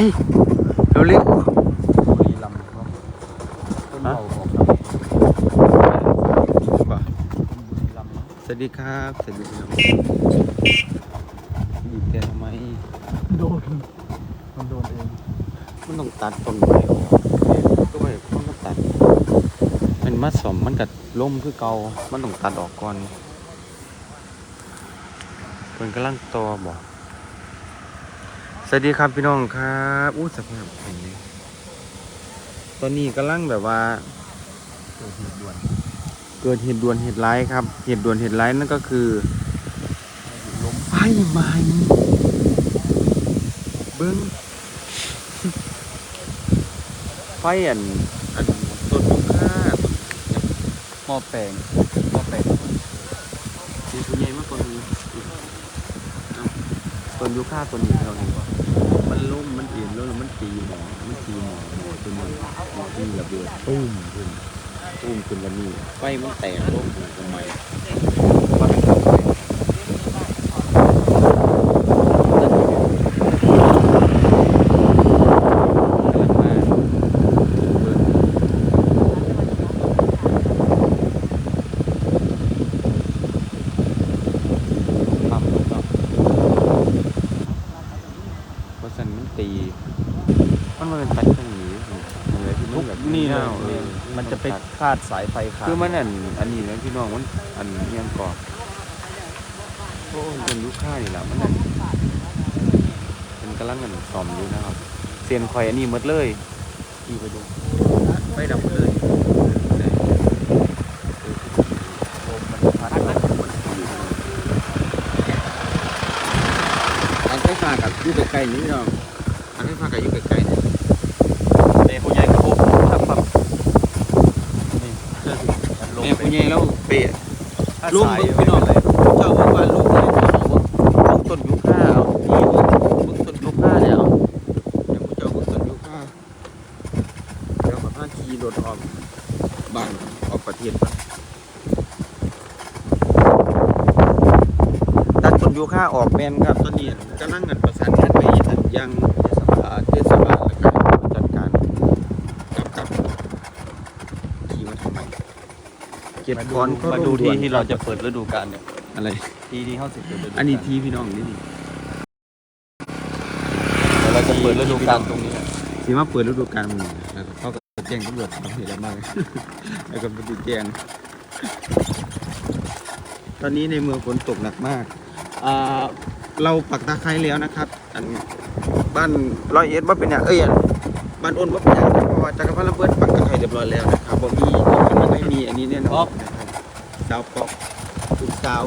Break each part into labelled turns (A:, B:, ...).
A: เร็ว
B: บุรีรัมย์ครับต้นเบาของครับ
A: ๆบ่
B: ต้นบุรีรัมย์นะ
A: สวัสดีครับสวัสดีครับหยิบแกทำไม
B: โดนมันโดนเอง
A: มันต้องตัดต้นไม้ออกก็ไม่ต้องมาตัด มันมาสมมันกัดล่มคือเกามันต้องตัดออกก่อนเพิ่นกำลังโตอบ่ สวัสดีครับพี่น้องครับอู้สภาพแห่งนี้ตอนนี้กำลังแบบว่า
B: เกิดเหตุด่วน
A: เกิดเหตุด่วนเหตุร้ายครับ เหตุด่วนเหตุร้ายนั่นก็คือ
B: ล้ม
A: ไฟไหม้เบิ้งไฟอันอันต้นมะค่า
B: หม้อแปลงหม้อแปลง
A: มีผู้ใหญ่มากกว่านี้เอ้าต้นยูคาต้นนี้เราเห็นว่า มันล่มมันเอียงแล้วมันตีหมอมันตีหมอหมอตัวนหมอที่ระเบิดตุ้มขึ้นตุ้มขึ้นแล้วนี่ไฟมันแตกล่มทำไมว่าเป็นทำไม ปั๊มเนาะเพราะฉะนันมันตี มันมาเป็นปัดข้างนี้เหนือที่มันแบบ
B: นี่เลย
A: ยาวเออ
B: มันจะไปคาดสายไฟขาด
A: คือมันอันอันนี้นะพี่น้องมันอันเอียงกรอบโอ้ยเป็นลูกค้านี่แหละมันอันมันกำลังกันซ่อมอยู่นะครับเซียนคอยอันนี้หมดเลย
B: ขี่ไปดู
A: ไฟดับหมดเลย
B: ลมมันพัด
A: อันไฟฟ้ากับอยู่ใกล้ๆนี่พี่น้องอันไฟฟ้ากับอยู่ใกล้ๆนี่
B: เมย์ผู้ใหญ่กระโปงครับครับนี่มันลง
A: แม่
B: ไป
A: ผู้ ใหญ่แล้วเปะ
B: ถ้า
A: ลุง
B: สาย
A: เบิ่งพี่น้องเลยเจ้าบอกว่าลุงเนี่ยเบิ่งต้นยูคาเอาพี่เบิ่งเบิ่งต้นยูคาแล้วเดี๋ยวผู้เจ้าเบิ่งต้นยูคาเดี๋ยวขอพาขี่รถออกบ้านออกประเทศก่อนตัดต้นยูคาออกแมนครับตอนนี้กำลังกันประสานงานไปยังอ่าเทศบาลแล้วก็จัดการกับกับขี่มาทำไมเก็บ
B: มา
A: ถ
B: ดู
A: อนก็
B: มาดู
A: ด่
B: ที่
A: วน
B: ที่เราจะเปิดฤดูกาลเนี่ย
A: อะไร
B: ที่ที่เข้าสิบฤดูกาล
A: อันนี้ทีพี่น้องนี่นี่
B: เดี๋ยวเราจะเปิดฤดูกาลตรงนี้
A: สีมาเปิดฤดูกาลมันแล้วก็เขาก็แจ้งตำรวจทำเหตุอะไรมากแล้วก็ไปติดแจ้งตอนนี้ในเมืองฝนตกหนักมากอ่าเราปักตาไคร้แล้วนะครับ อันบ้านร้อยเอ็ดว่าเป็นอย่างเอ้ยอันบ้านอ้นว่าเป็นอย่างเพราะว่าจักรพันธ์ระเบิดปักตะไคร้เรียบร้อยแล้วนะครับบ่มีมั นไม่มีอันนี้แน่นอนนะครับสาวปอกลูกสาว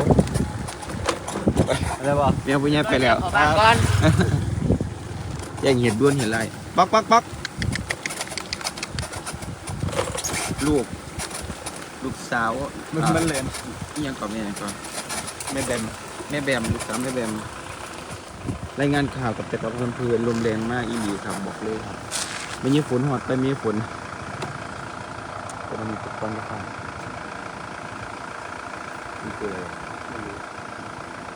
B: อะไรวะ
A: เมียผู้ใหญ่ไปแล้ว
B: บ้านก่อน
A: แย่งเห็ดด้วนเห็ดไรป๊อกป๊อกป๊อกลูก ลูกสาว
B: มันมันเลย
A: อิหยังก่อนแม่หยังก่อน
B: ไม่เบม
A: แม่แบมลูกสาวแม่แบมรายงานข่าวกับแต่กับเพื่อนเพื่อนลมแรงมากอีหลีครับบอกเลยครับไม่มีฝนหอดไปมีฝนแต่ มันมีตกต้นนะครับนี่คืออะไร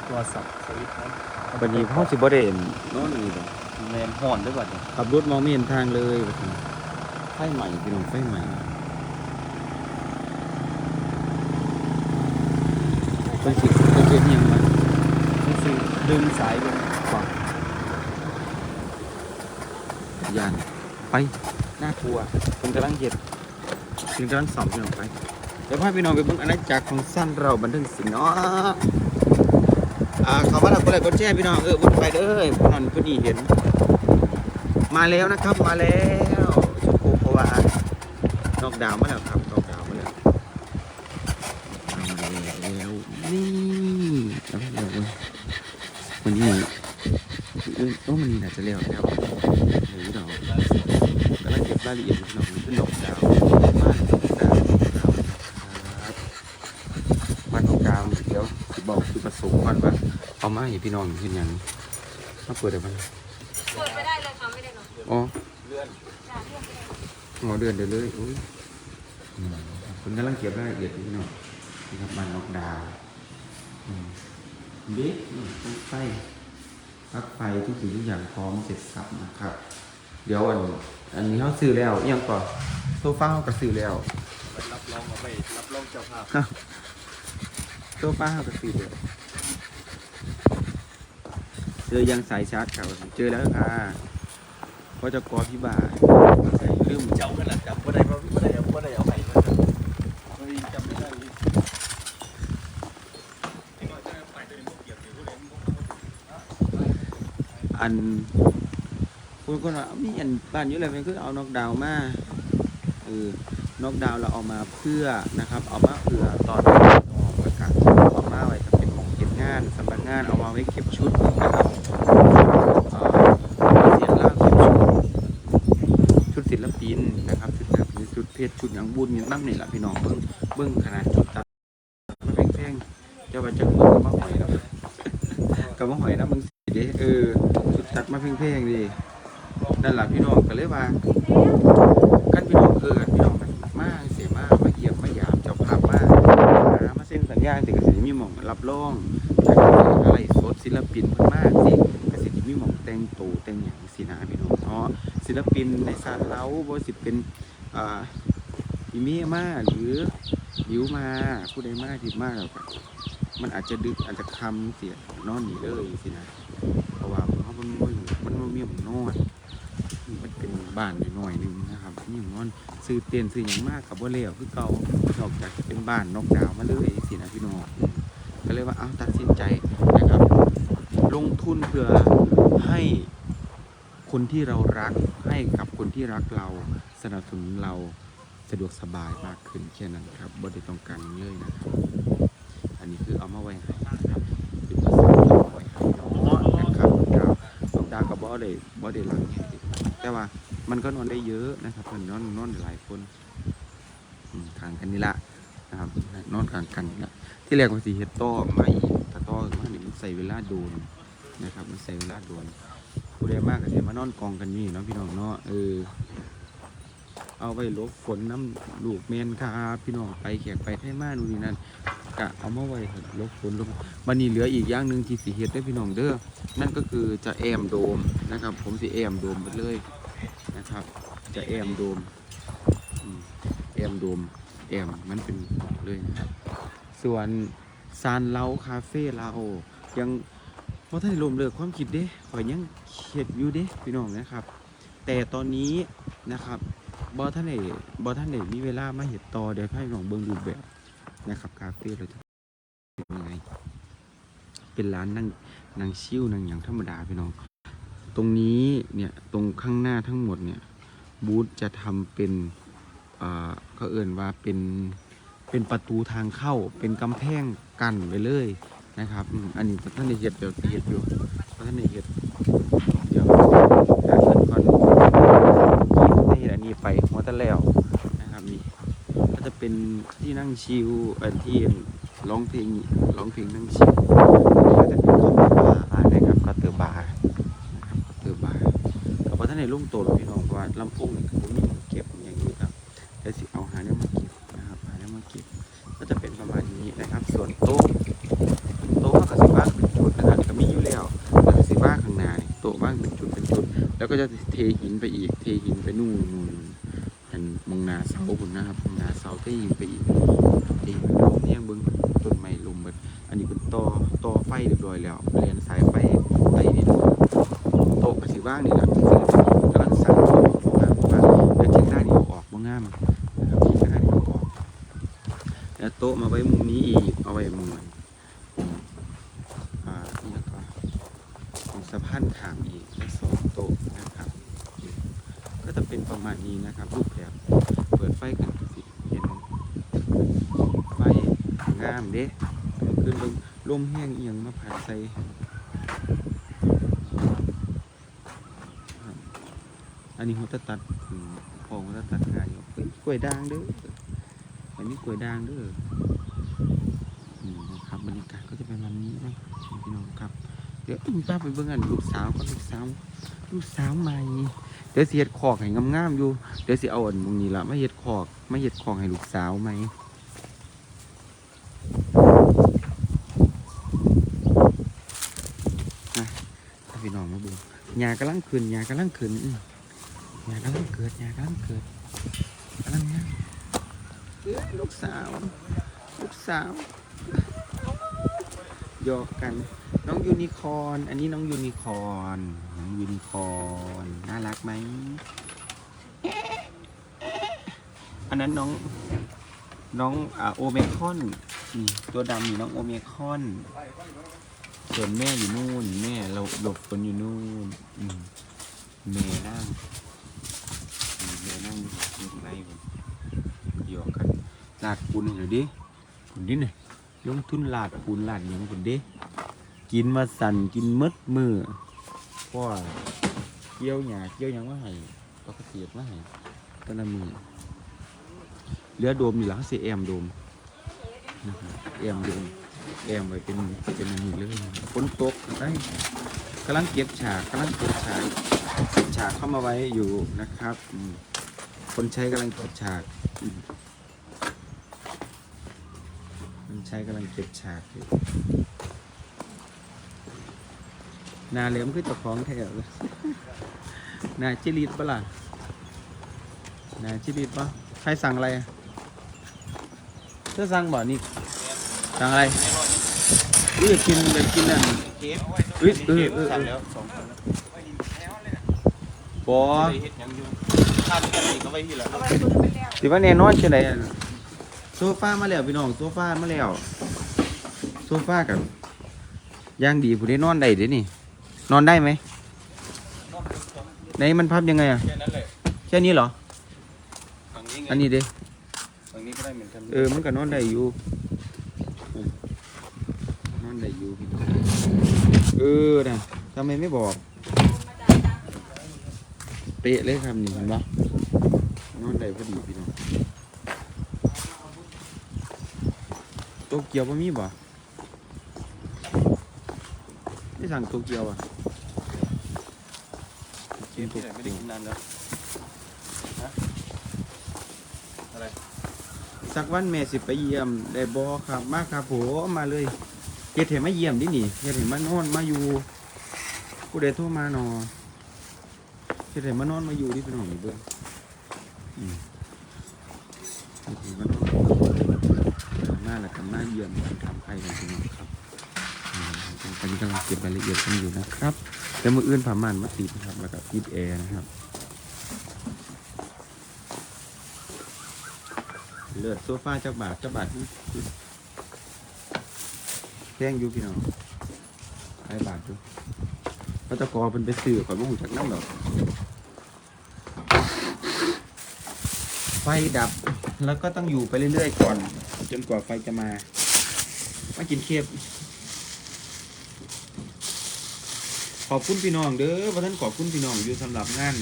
B: ตัวสับสวิตช์นะ
A: วันนี้พ่อสิบ่ได้เห็นนอนนี่บ่
B: แมนห่อนด้วยก่อนเนี่ย
A: ขับรถมองไม่เห็นทางเลยว่าซั่นไฟใหม่พี่น้องไฟใหม่เป็นสิเป็นสิยังไง
B: นี่คือดึงสายดึง
A: ยานไปน่ากลัวผมกำลังเห็ด ถึงกำลังสอบพี่น้องไปเดี๋ยวพาพี่น้องไปเบิ่งอาณาจักรของสั้นเราบันเทิงศิลป์เนาะอ่าเขามาทำอะไรก็แช่พี่น้องเออบุญไปเด้อพี่น้องก็ดีเห็น มาแล้วนะครับมาแล้วชมพูเพราะว่านอกดาวมาแล้วครับนอกดาวน์มาแล้วมาแล้วนี่เอาเดี๋ยววันนี้เออโอ้มันนี่น่าจะเร็วแล้วหรือดอกกำลังเก็บรายละเอียดพี่น้องนี่เป็นดอกดาวบ้านดอกดาวครับบ้านดอกดาวเดี๋ยวสิบอกคือประสงค์ก่อนว่าเอามาให้ พี่น้องเห็นยังมาเปิดได้ไหม
C: เปิดไม่ได้เลยค่ะไม่ได้หรอก
A: อ๋อ
B: เลื่อน
A: หมอเดือนเดียวเลยอุ้ยอืมคุณกำลังเก็บรายละเอียดอยู่พี่น้องนี่ครับบ้านนอกดาวอืมเด็กนี่ต้องไฟปลั๊กไฟทุกสิ่งทุกอย่างพร้อมเสร็จสับนะครับ เดี๋ยวอันอันนี้เขาซื้อแล้วอิหยังก่อนโซฟาเขาก็ซื้อแล้ว
B: รับรองเอาไปรับรองเจ้าภาพ
A: โซฟาเขาก็ซื้อแล้ว เจอยังสายชาร์จเขาเจอแล้วค่ะเพราะจะกอพี่บ่าใส่ลืม
B: เจ้าขนาดจำบ่ได้บ่บ่ได้เอาบ่ได้เอาไปนะครับบ่ได้จำไม่ได้เลยไอ้น้อยจะไปตัวเองบ่เกี่ยวอยู่ผู้ใดมันบ่
A: อันคุณคนว่ามีอันบ้านอยู่เลยเป็นคือเอานอกดาวน์มาเออนอกดาวน์เราเอามาเพื่อนะครับ เอามาเพื่อตอนออกอากาศเอามาไว้จะเป็นของเก็บงานสำนักงานเอามาไว้เก็บชุดนะครับเอ่อเสียล่างเก็บชุด ชุดศิลปินนะครับชุดแบบนี้ ชุดหยังบุญนี่น้ำนี่แหละพี่น้องเบิ้งเบิ้งขนาดชุดตัดมาแพงๆเจ้าว่าจะเบิ้งกับมาหอยแล้วกับมาหอยนะมึงสิเด้เออชุดตัดมาแพงๆดินั่นแหละพี่น้องก็เลยว่ากันพี่น้องเออกันพี่น้องมันมาเสียมากมาเยียมมาหยามเจ้าภาพมาหามาเซ็นสัญญาสิก็สิมีหม่องรับรองอะไรสดศิลปินมากสิก็สิมีหม่องแต่งตัวแต่งหยังสินะพี่น้องเนาะศิลปินในซานเล้าบ่ว่าสิเป็นอ่า อีเมมาหรือยิวมาผู้ใดมาที่มาแล้วก็มันอาจจะดึกอาจจะคำเสียนอนหนีเลยสินะเพราะว่าเขามันบ่อยู่มันมีหมนอนมันเป็นบ้านหน้อยหนึ่งนะครับมีหมนอนซื้อเตียนซื้อหยังมากกับบ่แล้วคือเก่านอกจากเป็นบ้านนอกดาวมาเลยสินะพี่น้องก็เลยว่าเอาตัดสินใจนะครับ ลงทุนเพื่อให้คนที่เรารักให้กับคนที่รักเราสนับสนุนเรา สะดวกสบายมากขึ้นแค่นั้นครับบ่ได้ต้องการเลยนะครับ อันนี้คือเอามาไว้ให้นะครับเป็นภาษาที่เอาไว้ให้เนาะนะครับดาวดวงดาวกับบ่ได้บ่ได้รักแค่ติดแต่ว่ามันก็นอนได้เยอะนะครับมันนอนนอนหลายคนทางกันนี่ละนะครับนอนกลางกันนี่ละที่แรกว่าสิเฮ็ดต่อมาอีกแต่ต่อมานี่มันใส่เวลาโดนนะครับ มันใส่เวลาโดนผู้ใดมากก็สิมานอนกองกันนี่เนาะพี่น้องเนาะเออ เอาไว้ลบฝนน้ำลูกเมนครับพี่น้องไปแขกไปไทยมานู่นนี่นั่นกะเอามาไว้ลบฝนลบบันนี้เหลืออีกอย่างหนึ่งที่สิเฮ็ดได้พี่น้องเด้อนั่นก็คือจะแอมโดมนะครับ ผมสิแอมโดมไปเลยนะครับ จะแอมโดมแอมโดมแอมมันเป็นเลยนะครับส่วนซานเล้าคาเฟ่เรายังเพราะท่านลมเลิกความคิดเด้ข่อยยังเข็ดอยู่เด้พี่น้องนะครับ แต่ตอนนี้นะครับ บอท่านไหนบอท่านไหนมีเวลามาเห็ดต่อเดี๋ยวให้น้องเบิ่งรูปแบบนะครับคาเฟ่เราจะเป็นยังไงเป็นร้านนั่งนั่งชิวนั่งอย่างธรรมดาพี่น้อง ตรงนี้เนี่ยตรงข้างหน้าทั้งหมดเนี่ยบูธจะทำเป็นอ่าเขาเอ่นว่าเป็นเป็นประตูทางเข้าเป็นกำแพงกั้นไปเลยนะครับ อันนี้ท่านในเห็ดเดี๋ยวเห็ดอยู่ท่านในเห็ดเดี๋ยวหาเงินก่อนในเห็ดอันนี้ไปหัวตะแล้วนะครับนี่ก็จะ เป็นที่นั่งชิลอันที่ร้องเพลงร้องเพลงนั่งชิลก็จะเป็นข้าวบาร์นะครับก็เตอร์บาร์ครับเตอร์บาร์กับว่าท่านในลุ่งโตหรอพี่น้องว่าลำโพงนี่ผมมีเก็บอย่างนี้ครับแต่สิเอาหาเนี้ยมาเก็บนะครับหาเนี้ยมาเก็บ ก็จะเป็นประมาณนี้นะครับ ส่วนโต๊ะโต๊ะก็สิว่างเป็นจุดนะครับก็มีอยู่แล้วแล้วสิว่างข้างหน้านี่โต๊ะว่างเป็นจุดเป็นจุด แล้วก็จะเทหินไปอีกเทหินไปนู่นนู่น มองนาเสาบุญนะครับมองนาเสาเทหินไปอีกเทหินไปนู่นเนี่ยเบิ้งต้นไม้ลมเบิดอันนี้เป็นต่อต่อไฟเรียบร้อยแล้วเรียนสายไฟไปนี่ดูโต๊ะก็สิว่างนี่แหละกำลังสั่งโต๊ะว่างว่างแล้วเทียงหน้านี่เอาออกบ่งามนะครับเทียงหน้านี่เอาออกแล้วโต๊ะมาไว้มุมนี้อีกเอาไว้มุมนั้น อ่านี่แล้วก็ของสะพานขามอีกและสองโต๊ะนะครับ ก็จะเป็นประมาณนี้นะครับ รูปแบบเปิดไฟกันก็สิเห็นไฟงาม เด้ขึ้นลงลมแห้งเอียงมาผ่านใส่ครับอันนี้เขาจะตัดอืมพองเขาจะตัดงานอยู่เฮ้ยกล้วยด่างเด้ออันนี้กล้วยด่างเด้อนี่นะครับบรรยากาศก็จะเป็นแบบนี้นะพี่น้องครับ เดี๋ยวอุ้มป้าไปเบิ่งอันลูกสาวก็ลูกสาวลูกสาวใหม่เดี๋ยวสิเฮ็ดคอกให้งามๆอยู่ เดี๋ยวสิเอาอันมงนี้ละมาเฮ็ดคอกมาเฮ็ดคอกให้ลูกสาวไหมนะให้พี่น้องมากำลังขึ้นยากำลังขึ้นอื้ากำลังเกิดยากำลังเกิดกำลังงามเอ้ยลูกสาว ลูกสาวหยอกกัน น้องยูนิคอน อันนี้น้องยูนิคอนน้องยูนิคอนน่ารักไหมอันนั้นน้องน้องอ่าโอเมคอนตัวดำนี่น้องโอเมคอน ส่วนแม่อยู่นู่น แม่เราหลบฝนอยู่นู่นอืมแม่นั่งอืมแม่นั่งอยู่ข้างในผมหยอกกันลาดปูนห้หน่อยดิปูนดิเนี่ยลงทุนลาดปูนลาดหยังปูนดิกินมาสั่นกินหมดมือเพราะว่าเกี่ยวหยาเกี่ยวหยังว่าให้ก็เกษตรมาให้แตละมือเหลือโดมนี่หลังเสียแอมโดมนะครับแอมโดม แอมไว้เป็นเป็นอันนี้เลยฝนตกได้กำลังเก็บฉากกำลังเก็บฉากเก็บฉากเข้ามาไว้อยู่นะครับ คนใช้กำลังเก็บฉากคนใช้กำลังเก็บฉากอยู่นาเหลี่ยมคือเจ้าของแท้เลยนาจิริตปะล่ะนาจิริตปะใครสั่งอะไรเธอสั่งบ่อนี่ สั่งอะไรเอ้ยกินแบบกินนั่น
B: เค้ก
A: เอ้ยเออเออ
B: สั่งแล้วสองคนนะ
A: บอ
B: ไปเฮ็ดหยังอยู่ถ้าเป็นกันอีกก็ไว้ที่ละ
A: สิว่าแน่นอนจังไดอะโซฟามาแล้วพี่น้องโซฟามาแล้วโซฟากับย่างดีผู้ใดนอนได้เด้นี่นอนได้ไหมไหนมันพับยังไงอะ
B: แค่นั้นแหละ
A: แค่นี้เหรอ
B: ฝั่งนี้ไง
A: อันนี้เด้
B: ฝั่งนี้ก็ได้เหมือนกัน
A: เออมันก็นอนได้อยู่ นอนได้อยู่พี่น้องเออนะทำไมไม่บอก เป๊ะเลยครับนี่เห็นปะนอนได้พอดีพี่น้องโตเกียวบ่มีบ่ไม่สั่งโตเกียวอะกินโต
B: ที่ไหนไม่ได้
A: เกียว
B: กินนานแล้วฮะอะไร
A: สักวันแม่สิไปเยี่ยมได้บ่ครับ มาครับผมมาเลย เฮ็ดให้มาเยี่ยมดิหนิเฮ็ดให้มานอนมาอยู่ผู้ใดโทรมาหนอเฮ็ดให้มานอนมาอยู่ดิพี่น้องนี่เบิ่งอืมเฮ็ดให้มานอนมาแล้วก็มาเยี่ยมกันทำใครกันพี่น้องครับอืมตอนนี้กำลังเก็บรายละเอียดกันอยู่นะครับแล้วมืออื่นผ่ามันมาติดนะครับแล้วก็ติดแอร์นะครับเลือดโซฟาจักบาทจักบาท แพงอยู่พี่น้องไอ้บาทดูพระตะกอเป็นไปซื้อข่อยบ่หูจักน้ำดอกไฟดับแล้วก็ต้องอยู่ไปเรื่อยๆก่อน จนกว่าไฟจะมามากินเคบขอบคุณพี่น้องเด้อว่าท่านขอบคุณพี่น้องอยู่สำหรับงาน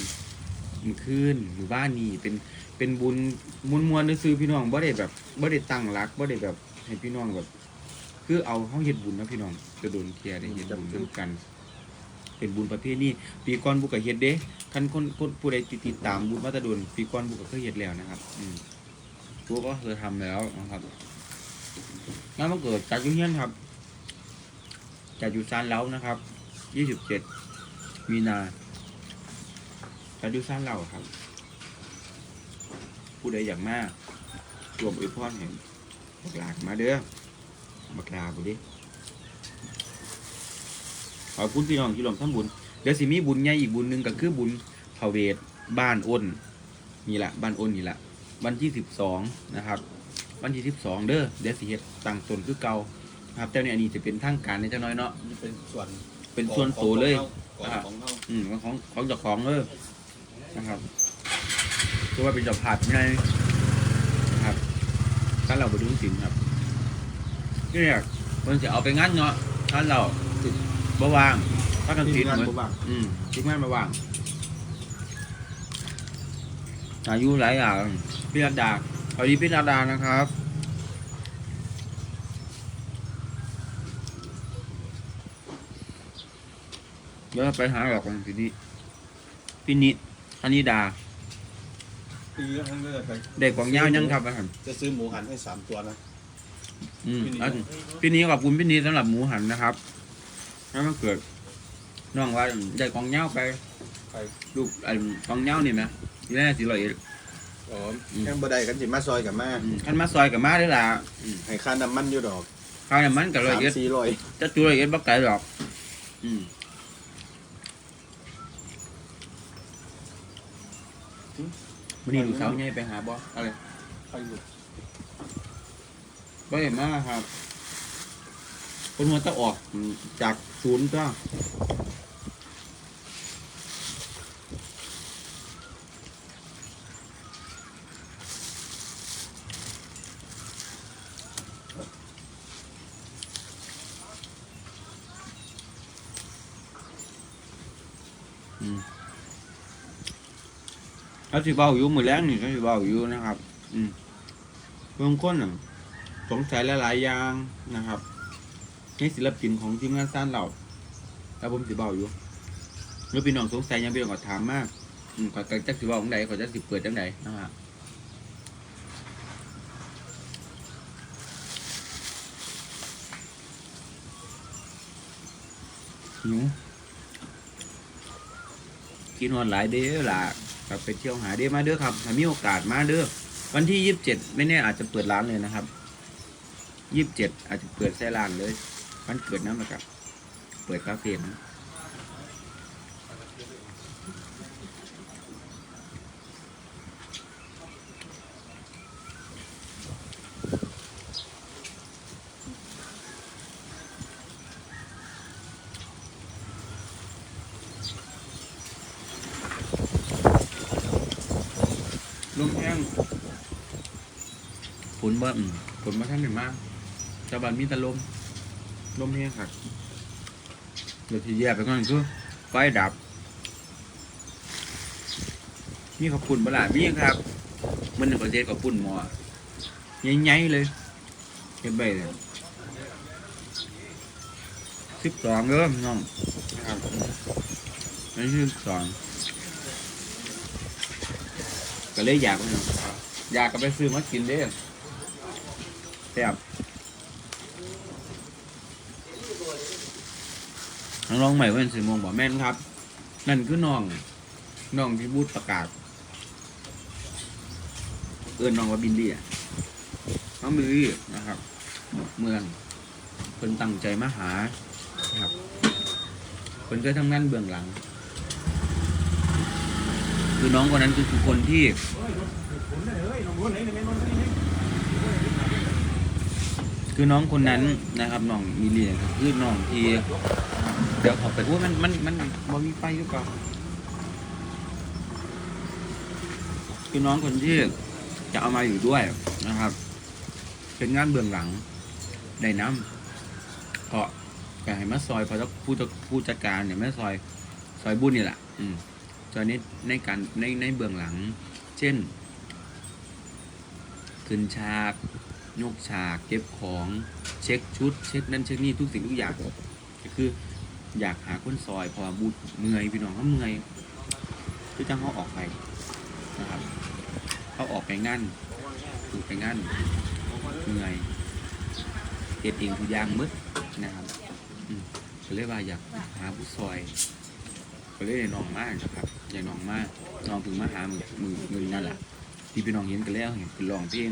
A: มื้อคืนหมู่บ้านนี้เป็นเป็นบุญมวลมวลๆซื้อพี่น้องบ่ได้แบบบ่ได้ตั้งหลักบ่ได้แบบให้พี่น้องแบบ คือเอาเฮาเฮ็ดบุญนะพี่น้องจะโดนเทียได้เฮ็ดบุญร่วมกัน เป็นบุญประเภทนี้ปีก่อนบุกก็เฮ็ดเด้คันคนคนผู้ใดติดติดตามบุญมาแตะโดนปีก่อนบุกก็เคยเฮ็ดแล้วนะครับ อืมบุกก็เคยทำแล้วนะครับงานมันเกิดจากอยุ่เฮียนครับจากอยู่ซานเล้านะครับ27มีนาจากอยู่ซานเล้าครับ ผู้ใดอยากมารวมอวยพรเห็นบักหลากมาเด้อ บักลาบุดิขอบคุณพี่น้องที่ร่วมทำบุญ เดี๋ยวสิมีบุญใหญ่อีกบุญหนึ่งก็คือบุญพระเวทบ้านอ้นนี่แหละบ้านอ้นนี่แหละวันที่สิบสองนะครับ วันที่สิบสองเด้อเดี๋ยวสิเฮ็ดตั้งตนคือเก่านะครับแต่เนี่ยอันนี้จะเป็นทางการในเจ้าน้อยเนาะ
B: นี่เป็นส่วน
A: เป็นส่วนโตเลย
B: ของของเขา
A: อืมของของของเจ้าของเออนะครับคือว่าเป็นเจ้าภาพไงนะครับท่านเราไปดูสินครับนี่ เนี่ย มันจะเอาไปงั้นเนาะท่านเราบ่วางถ้ากันผิดเหมือนอืมทิ้งงานมาวางอายุหลายอย่างพี่รัตดาสวัสดีพี่รัตดานะครับ เดี๋ยวไปหาหลอกกันพี่นิพี่นิธนิดา
B: ปีละครั้งก็จะไป
A: เด็กของยาวยังครับอาหาร
B: จะซื้อหมูหันให้สามตัวนะ
A: อืม
B: พี่นิ
A: อันพี่นิขอบคุณพี่นิสำหรับหมูหันนะครับแล้วมันเกิดน้องว่าเด็กของยาวไปไป
B: ไป
A: ลูกอันฟองเหย้านี่ไหมนี่แน่สิร้อยเอ็ด
B: อ๋อ
D: ยังบ่ได้กันสิมาซอยกับมา
A: อืมคันมาซอยกับมาได้อล่ะอืม
D: ให้ค่าน้ำมันอยู่ดอก
A: ข้าวน้ำมันกับร้อย
D: สาม
A: เอ็ด
D: สี่ร้อย
A: จะจุร้อยเอ็ดบักไก่หรอก อืมวันนี้ลูกสาวใหญ่ไปหาบ่อะไร
B: ไปอยู่
A: บ่เห็นมาครับคนมันต้อออกจากศูนย์ก็อืมเขาสิเบาอยู่มือแรงนี่เขาสิเบาอยู่นะครับ อืมเบื้องต้นน่ะ สงสัยหลายๆอย่างนะครับในศิลปินของทีมงานสร้างเราแล้วผมสิเบาอยู่เมื่อพี่น้องสงสัยยังพี่น้องก็ถามมากอืมขอจักสิเบาของใดขอจักสิเปิดจังใดนะครับหิวกินนอนหลายเด้อล่ะกลับไปเที่ยวหาเด้อมาเด้อครับถ้ามีโอกาสมาเด้อวันที่ยี่สิบเจ็ดไม่แน่อาจจะเปิดร้านเลยนะครับ ยี่สิบเจ็ดอาจจะเปิดแซ่ร้านเลยมันเกิดน้ำนะครับ เปิดคาเฟ่นะลมแห้งฝนบ่อืมฝนมาท่านเห็นมาก ชาวบ้านมีแต่ลม ลมแห้งครับเดี๋ยวที่แย่ไปก่อนคือไฟดับ มีขอบคุณบลามีครับ มันหนึ่งประเทศขอบคุณหมอใหญ่ๆเลยเก็บไปเลยสิบสองเด้อน้องครับนี่สิบสองก็เลยอยากพี่น้องอยากก็ไปซื้อมากินเด้แซ่บ น้องใหม่เว้นสีมงบอกแม่นครับ นั่นคือน้องน้องที่บูดประกาศ เอื้อนน้องว่าบินดี้อะน้องบินดี้นะครับ เมืองเพิ่นตั้งใจมาหาครับเพิ่นเคยทำงานเบื้องหลัง คือน้องคนนั้นคือคือคนที่คือน้องคนนั้นนะครับน้องมีเลียครับคือน้องที่ เดี๋ยวขอไปว่ามันมันมันมันมีไฟหรือเปล่าคือน้องคนที่จะเอามาอยู่ด้วยนะครับ เป็นงานเบื้องหลังได้น้ำเพราะอยากให้มาซอยเพราะผู้จัดผู้จัดการเนี่ยแม่ซอยซอยบุญนี่แหละอืมซอยนี้ในการในในเบื้องหลัง เช่นขึ้นฉากยกฉากเก็บของ เช็คชุด เช็คนั่นเช็คนี่ทุกสิ่งทุกอย่างก็คือ อยากหาคนซอยพอบูดเมื่อยพี่น้องเขาเมื่อยคือจังเขาออกไปนะครับเขาออกไปงานคือไปงานเมื่อยเก็บเองทุกอย่างมืดนะครับอืมก็เลยว่าอยากหาผู้ซอยก็เลยน้องมากนะครับอยากน้องมากน้องถึงมาหามือมือมือนั่นแหละที่พี่น้องเห็นกันแล้วเห็นเป็นร้องเพลง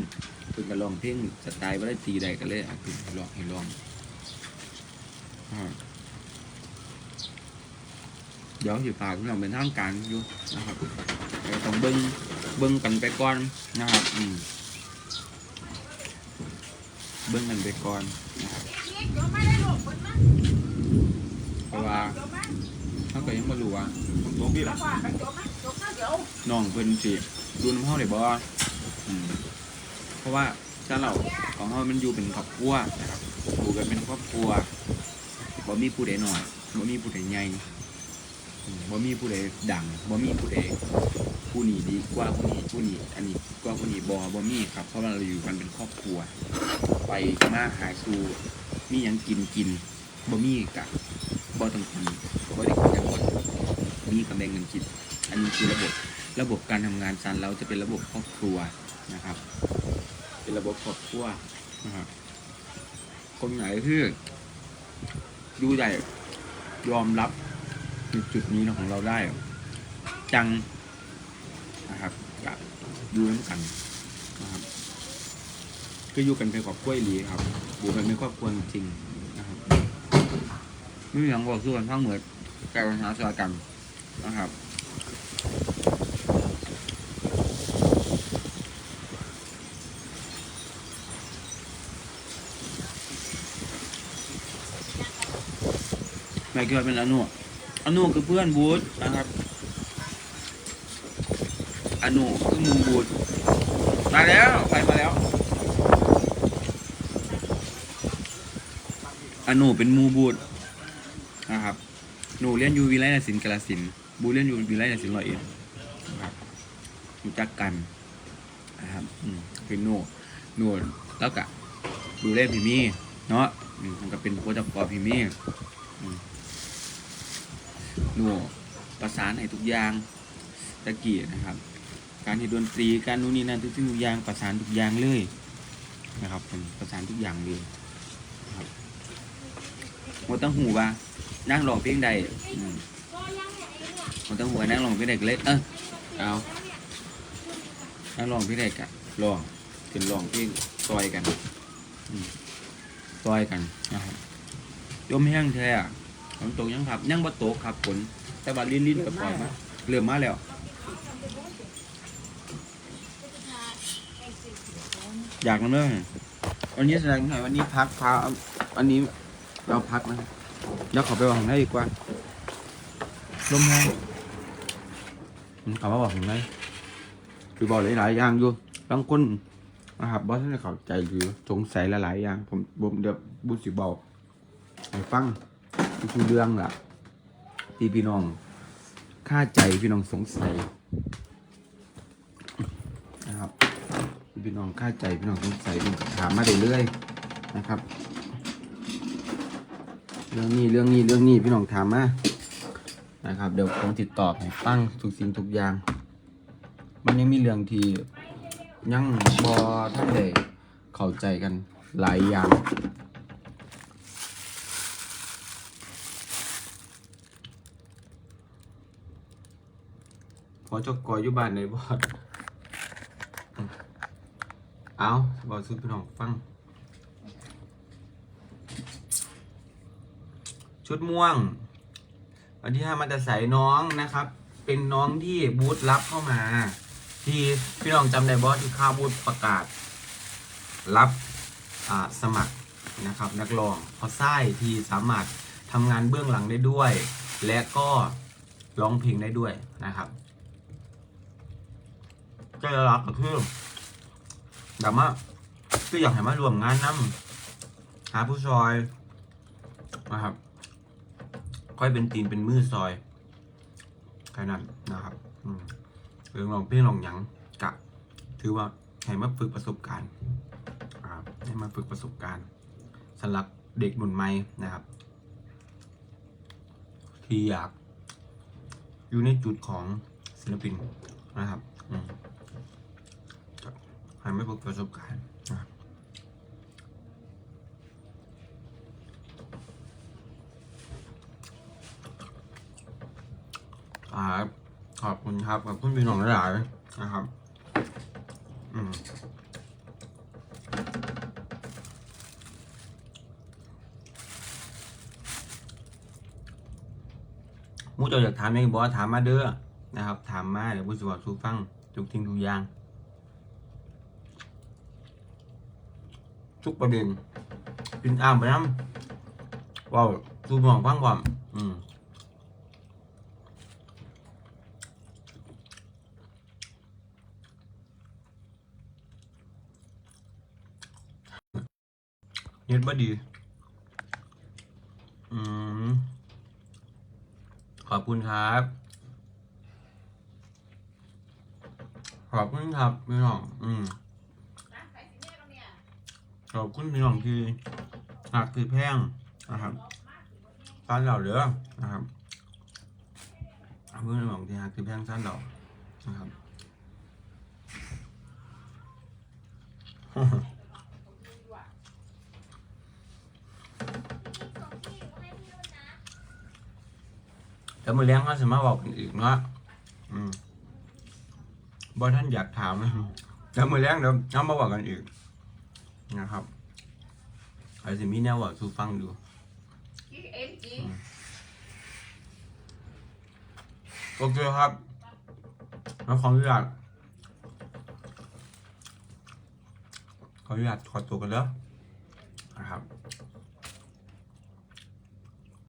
A: เพิ่นก็ร้องเพลงสไตล์ว่าได้ตีใดก็เลยอะคือร้องให้ร้องอ่า เดี๋ยวสิฝากพี่น้องเป็นทางการอยู่นะครับต้องเบิ้งเบิ้งกันไปก่อนนะครับอืมเบิ้งกันไปก่อนนะครับเพราะว่าเขาก็ยังไม่รู้ว่า
D: ตรงพี่ล่ะ
A: น้องเพิ่นสิดูน้ำเฮาได้บ่อืมเพราะว่าถ้าเราของเฮามันอยู่เป็นครอบครัวนะครับอยู่กันเป็นครอบครัวบ่มีผู้ใดหน้อยบ่มีผู้ใดใหญ่ บ่มีผู้ใดดังบ่มีผู้ใดผู้นี้ดีกว่าผู้นี้ผู้นี้อันนี้กว่าผู้นี้บ่บ่มีครับ เพราะว่าเราอยู่กันเป็นครอบครัว ไปมาหาสู่มีหยังกินกินบ่มีกะบ่ต้องกินบ่ได้กินอย่างหมดมีกำแบ่งเงินกินอันนี้คือระบบระบบการทำงานซันเราจะเป็นระบบครอบครัวนะครับ เป็นระบบครอบครัวนะครับคนไหนที่ดูใหญ่ยอมรับ จุดจุดนี้ของเราได้ จังนะครับกับดูน้ำกันนะครับก็อยู่กันเป็นครอบครัวอีหลีครับอยู่กันเป็นครอบครัวจริงนะครับไม่มีหยังบอกส่วนทั้งเหมือนแก้ปัญหาสากันนะครับไม่เกิดเป็นอนุ อนุคือเพื่อนบูธนะครับ อนุคือมูบูธมาแล้วไปมาแล้ว อนุเป็นมูบูธนะครับหนูเรียนอยู่วิไลศิลป์กาฬสินบูเรียนอยู่วิไลศิลป์ร้อยเอ็ดนะครับรู้จักกันนะครับอืมเป็นหนูหนูแล้วก็ดูแลพี่มี่เนาะมมันก็เป็นโค้ชกอพี่มี่ หนูประสานให้ทุกอย่างตะกี้นะครับ การที่ดนตรีการนู่นนี่นั่นทุกสิ่งทุกอย่างประสานทุกอย่างเลยนะครับผมประสานทุกอย่างเลยครับหมดตั้งหูว่านั่งร้องเพลงใดมหมดตั้งหูว่านั่งร้องเพลงใดก็เลยเออเอานั่งร้องเพลงใดกันร้องขึ้นร้องเพลงซอยกันซอยกันนะครับยมแห้งแท้อะ ฝนตกยังครับ ยังบ่ตกครับฝนแต่ว่าลิ้นลิ้นๆก็ปล่อยมาเริ่มมาแล้วอยากนำเรื่องวันนี้แสดงหน่อยวันนี้พักพาวันนี้เราพักนะครับเดี๋ยวขอไปวางได้ดีกว่าลมแห้งอืมเขามาบอกผมได้คือบอกหลายๆอย่างอยู่บางคนนะครับบอสท่านเข้าใจหรือสงสัยหลายๆอย่าง ผมผมเดี๋ยวบุสิบอกให้ฟัง ทุกๆเรื่องล่ะที่พี่น้องค่าใจพี่น้องสงสัยนะครับพี่น้องค่าใจพี่น้องสงสัยพี่ถามมาเรื่อยๆนะครับ เรื่องนี้เรื่องนี้เรื่องนี้พี่น้องถามมานะครับ เดี๋ยวผมติดต่อบให้ฟังทุกสิ่งทุกอย่าง มันยังมีเรื่องที่ยังบอท่านใดเข้าใจกันหลายอย่าง อจกกออยู่บ้านในบอดเอาบอดสุดพี่น้องฟัง ชุดม่วง วันที่ห้ามันจะใส่น้องนะครับ เป็นน้องที่บูธรับเข้ามา ที่พี่น้องจำได้บอสที่ข้าวบูธประกาศ รับสมัครนะครับ นักร้องพอไส้ที่สามารถทำงานเบื้องหลังได้ด้วย และก็ร้องเพลงได้ด้วยนะครับ ก็จรับก็คือแบบว่าคืออยากให้มารวมงานน้ำหาผู้ซอยนะครับ ค่อยเป็นตีนเป็นมือซอยแค่นั้นนะครับเรื่องลองเพลงลองหยังกะ ถือว่าให้มาฝึกประสบการณ์ครับให้มาฝึกประสบการณ์สำหรับเด็กรุ่นใหม่นะครับ ที่อยากอยู่ในจุดของศิลปินนะครับ อืมให้ไม่ฝึกประสบการณ์นะครับครับขอบคุณครับขอบคุณพี่น้องหลายๆนะครับ อืมหมูเจ้าอยากถามยังบอกว่าถามมาเด้อนะครับ ถามมาเดี๋ยวผู้สวดสู้ฟังทุกทิ้งทุกอย่าง ทุกประเด็นกินอ่างไปน้ำว้าวสูมองฟังควาอืมเน็ตบ่ดี อืม ขอบคุณครับ ขอบคุณครับพี่น้อง อืม ขอบคุณพี่น้องที่หักคือแพงนะครับสั้นเหล่าเด้อนะครับขอบคุณพี่น้องที่หักคือแพงสั้นเหล่านะครับแล้วมือเลี้ยงเขาสามารถบอกกันอีกเนาะอืมบอท่านอยากถามเดี๋ยวมือแรงเดี๋ยวน้ำมาบอกกันอีก นะครับใครสิมีแนวว่าสูฟังดู
C: เอ็มจี
A: โอเคครับแล้วขออนุญาตขออนุญาตขอตัวกันแล้ว